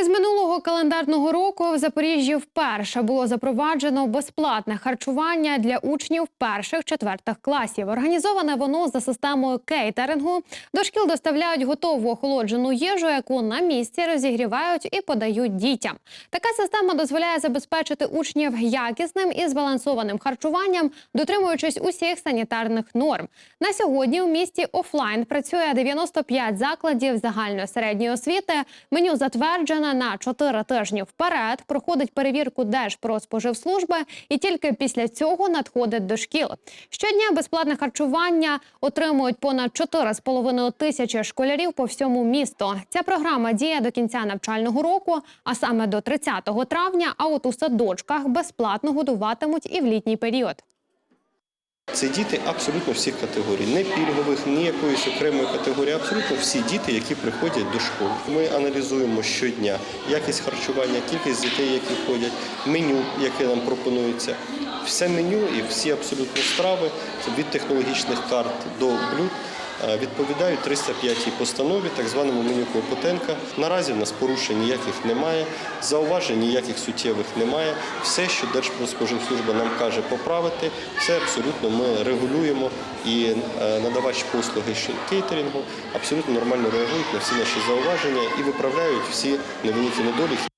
Із минулого календарного року в Запоріжжі вперше було запроваджено безплатне харчування для учнів перших-четвертих класів. Організоване воно за системою кейтерингу. До шкіл доставляють готову охолоджену їжу, яку на місці розігрівають і подають дітям. Така система дозволяє забезпечити учнів якісним і збалансованим харчуванням, дотримуючись усіх санітарних норм. На сьогодні у місті офлайн працює 95 закладів загальної середньої освіти. Меню затверджене на 4 тижні вперед. Проходить перевірку Держпродспоживслужби і тільки після цього надходить до шкіл. Щодня безплатне харчування отримують понад 4,5 тисячі школярів по всьому місту. Ця програма діє до кінця навчального року, а саме до 30 травня. А от у садочках безплатно годуватимуть і в літній період. Це діти абсолютно всіх категорій, не пільгових, ні якоїсь окремої категорії. Абсолютно всі діти, які приходять до школи. Ми аналізуємо щодня якість харчування, кількість дітей, які ходять, меню, яке нам пропонується. Все меню і всі абсолютно страви від технологічних карт до блюд. е, Відповідають 305 постанові, так званому меню Клопотенка. Наразі в нас порушень ніяких немає, зауважень ніяких суттєвих немає. Все, що Держпродспоживслужба нам каже поправити, все абсолютно ми регулюємо і е, надавач послуги кейтерингу абсолютно нормально реагують на всі наші зауваження і виправляють всі невеликі недоліки.